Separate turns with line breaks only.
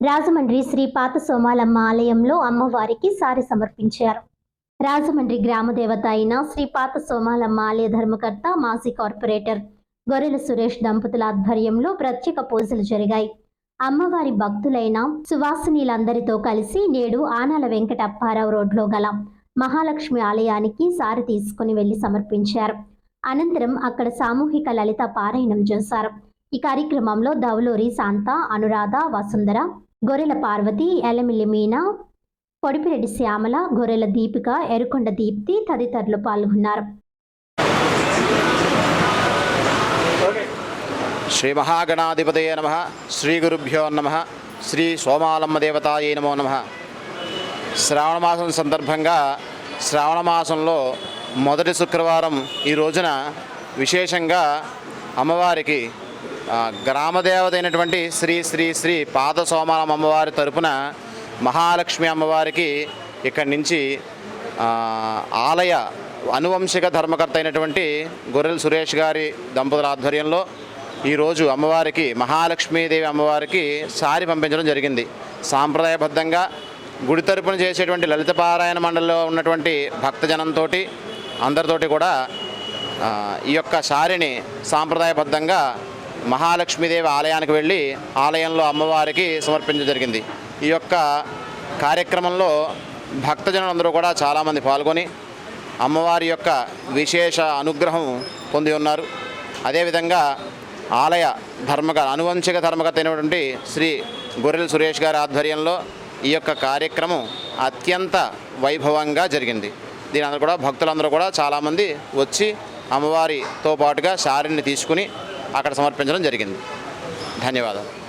రాజమండ్రి శ్రీ పాత సోమాలమ్మ ఆలయంలో అమ్మవారికి సారి సమర్పించారు. రాజమండ్రి గ్రామదేవత అయిన శ్రీ పాత సోమాలమ్మ ఆలయ ధర్మకర్త మాజీ కార్పొరేటర్ గొర్రెల సురేష్ దంపతుల ఆధ్వర్యంలో ప్రత్యేక పూజలు జరిగాయి. అమ్మవారి భక్తులైన సువాసినీలందరితో కలిసి నేడు ఆనాల వెంకట అప్పారావు రోడ్లో గల మహాలక్ష్మి ఆలయానికి సారి తీసుకుని వెళ్ళి సమర్పించారు. అనంతరం అక్కడ సామూహిక లలిత పారాయణం చేశారు. ఈ కార్యక్రమంలో దౌలూరి శాంత అనురాధ వసుంధర గొర్రెల పార్వతి ఎలమిల్లి మీనా పొడిపిరెడ్డి శ్యామల గొర్రెల దీపిక ఎరుకొండ దీప్తి తదితరులు పాల్గొన్నారు.
శ్రీ మహాగణాధిపతయ నమ. శ్రీ గురుభ్యో నమ. శ్రీ సోమాలమ్మ దేవతాయే నమో నమ. శ్రావణమాసం సందర్భంగా శ్రావణమాసంలో మొదటి శుక్రవారం ఈ రోజున విశేషంగా అమ్మవారికి గ్రామదేవత అయినటువంటి శ్రీ శ్రీ శ్రీ పాద సోమాలం అమ్మవారి తరపున మహాలక్ష్మి అమ్మవారికి ఇక్కడి నుంచి ఆలయ అనువంశిక ధర్మకర్త అయినటువంటి గొర్రెల సురేష్ గారి దంపతుల ఆధ్వర్యంలో ఈరోజు అమ్మవారికి మహాలక్ష్మీదేవి అమ్మవారికి సారి పంపించడం జరిగింది. సాంప్రదాయబద్ధంగా గుడి తరపున చేసేటువంటి లలిత పారాయణ మండలిలో ఉన్నటువంటి భక్తజనంతో అందరితోటి కూడా ఈ యొక్క సారిని సాంప్రదాయబద్ధంగా మహాలక్ష్మీదేవి ఆలయానికి వెళ్ళి ఆలయంలో అమ్మవారికి సమర్పించడం జరిగింది. ఈ యొక్క కార్యక్రమంలో భక్తజనులందరూ కూడా చాలామంది పాల్గొని అమ్మవారి యొక్క విశేష అనుగ్రహం పొంది ఉన్నారు. అదేవిధంగా ఆలయ ధర్మక అనువంశిక ధర్మకర్త అయినటువంటి శ్రీ గొర్రెల సురేష్ గారి ఆధ్వర్యంలో ఈ యొక్క కార్యక్రమం అత్యంత వైభవంగా జరిగింది. దీని అందరూ కూడా భక్తులందరూ కూడా చాలామంది వచ్చి అమ్మవారితో పాటుగా శారీని తీసుకుని అక్కడ సమర్పించడం జరిగింది. ధన్యవాదాలు.